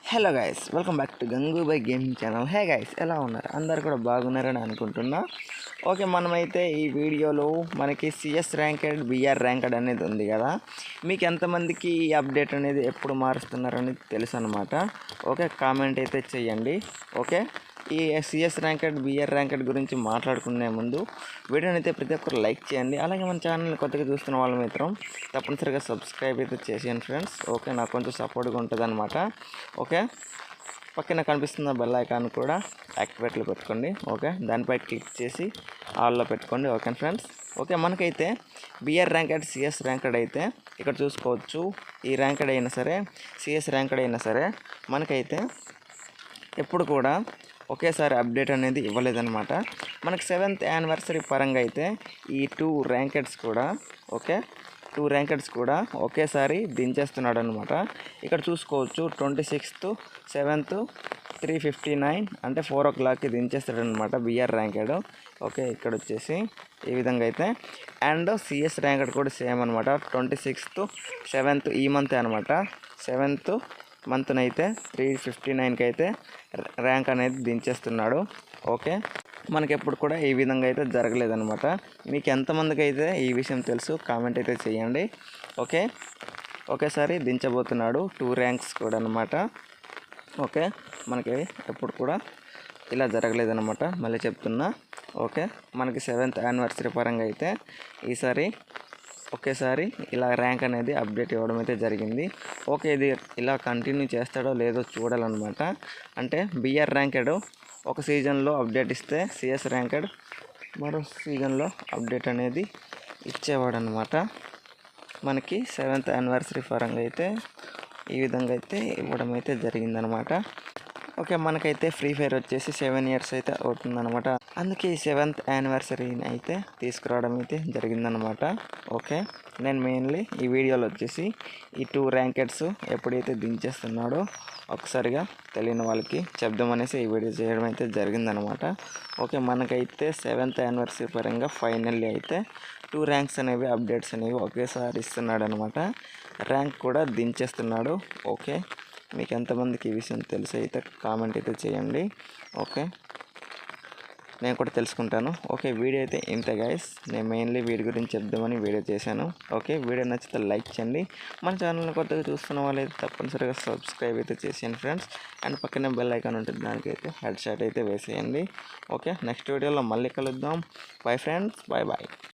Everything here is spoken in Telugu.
Hello guys welcome back to Gangubai gaming channel. Hey guys ఎలా ఉన్నారు? అందరు కూడా బాగున్నారని అనుకుంటున్నా. ఓకే మనమైతే ఈ వీడియోలో మనకి సిఎస్ ర్యాంకెడ్ బిఆర్ ర్యాంకెడ్ అనేది ఉంది కదా. మీకు ఎంతమందికి ఈ అప్డేట్ అనేది ఎప్పుడు మారుస్తున్నారని తెలుసు అనమాట ఓకే కామెంట్ అయితే చేయండి. ఓకే? ఈ సిఎస్ ర్యాంకెడ్ బిఆర్ ర్యాంకెడ్ గురించి మాట్లాడుకునే ముందు వీడియోని అయితే ప్రతి ఒక్కరు లైక్ చేయండి. అలాగే మన ఛానల్ని కొత్తగా చూస్తున్న వాళ్ళు మాత్రం తప్పనిసరిగా సబ్స్క్రైబ్ అయితే చేసేయండి ఫ్రెండ్స్. ఓకే నాకు కొంచెం సపోర్ట్గా ఉంటుంది అనమాట ఓకే పక్కన కనిపిస్తున్న బెల్ ఐకాన్ కూడా యాక్టివేట్లో పెట్టుకోండి. ఓకే దానిపై క్లిక్ చేసి ఆల్లో పెట్టుకోండి. Okay friends. ఓకే మనకైతే బిఆర్ ర్యాంకెడ్ సిఎస్ ర్యాంకెడ్ అయితే ఇక్కడ చూసుకోవచ్చు. ఈ ర్యాంకెడ్ అయినా సరే సిఎస్ ర్యాంకెడ్ అయినా సరే మనకైతే ఎప్పుడు కూడా ఒకేసారి అప్డేట్ అనేది ఇవ్వలేదన్నమాట. మనకి సెవెంత్ యానివర్సరీ పరంగా అయితే ఈ టూ ర్యాంకెట్స్ కూడా ఓకే? టూ ర్యాంకెట్స్ కూడా ఒకేసారి దించేస్తున్నాడు అనమాట ఇక్కడ చూసుకోవచ్చు twenty sixth seventh three fifty nine అంటే ఫోర్ ఓ క్లాక్కి దించేస్తాడనమాట బిఆర్ ర్యాంకెడ్. ఓకే ఇక్కడ వచ్చేసి ఈ విధంగా అయితే. అండ్ సిఎస్ ర్యాంకెడ్ కూడా సేమ్ అనమాట ట్వంటీ సిక్స్త్ సెవెంత్ ఈ మంత్ అనమాట సెవెంత్ మంత్నైతే త్రీ ఫిఫ్టీ నైన్కి అయితే ర్యాంక్ అనేది దించేస్తున్నాడు. ఓకే? మనకి ఎప్పుడు కూడా ఈ విధంగా అయితే జరగలేదనమాట మీకు ఎంతమందికి అయితే ఈ విషయం తెలుసు కామెంట్ అయితే చేయండి. ఓకే? ఒకేసారి దించబోతున్నాడు టూ ర్యాంక్స్ కూడా అనమాట ఓకే? మనకి ఎప్పుడు కూడా ఇలా జరగలేదనమాట మళ్ళీ చెప్తున్నా. ఓకే? మనకి సెవెంత్ యానివర్సరీ పరంగా అయితే ఈసారి ఒకేసారి ఇలా ర్యాంక్ అనేది అప్డేట్ ఇవ్వడం అయితే జరిగింది. ఓకే ఇది ఇలా కంటిన్యూ చేస్తాడో లేదో చూడాలన్నమాట. అంటే బిఆర్ ర్యాంకెడ్ ఒక సీజన్లో అప్డేట్ ఇస్తే సిఎస్ ర్యాంకెడ్ మరో సీజన్లో అప్డేట్ అనేది ఇచ్చేవాడు అనమాట మనకి సెవెంత్ యానివర్సరీ పరంగా అయితే ఈ విధంగా అయితే ఇవ్వడం అయితే జరిగిందనమాట ఓకే మనకైతే ఫ్రీ ఫైర్ వచ్చేసి సెవెన్ ఇయర్స్ అయితే అవుతుందనమాట అందుకే ఈ సెవెంత్ యానివర్సరీని అయితే తీసుకురావడం అయితే జరిగిందనమాట ఓకే నేను మెయిన్లీ ఈ వీడియోలో వచ్చేసి ఈ టూ ర్యాంకెట్స్ ఎప్పుడైతే దించేస్తున్నాడో ఒకసారిగా తెలియని వాళ్ళకి చెప్దామనేసి ఈ వీడియో చేయడం అయితే జరిగిందనమాట ఓకే మనకైతే సెవెంత్ యానివర్సరీ పరంగా ఫైనల్లీ అయితే టూ ర్యాంక్స్ అనేవి అప్డేట్స్ అనేవి ఒకేసారి ఇస్తున్నాడు అనమాట ర్యాంక్ కూడా దించేస్తున్నాడు. ఓకే మీకు ఎంతమందికి ఈ విషయం తెలిసి అయితే కామెంట్ అయితే చేయండి. ఓకే? నేను కూడా తెలుసుకుంటాను. ఓకే వీడియో అయితే ఇంతే గైస్ నేను మెయిన్లీ వీడి గురించి చెప్దామని వీడియో చేశాను. ఓకే? వీడియో నచ్చితే లైక్ చేయండి. మన ఛానల్ని కొత్తగా చూస్తున్న వాళ్ళైతే తప్పనిసరిగా సబ్స్క్రైబ్ అయితే చేసేయండి ఫ్రెండ్స్ అండ్ పక్కనే బెల్ ఐకాన్ ఉంటుంది. దానికైతే హెడ్ షాట్ అయితే వేసేయండి. ఓకే? నెక్స్ట్ వీడియోలో మళ్ళీ కలుద్దాం. Bye friends bye bye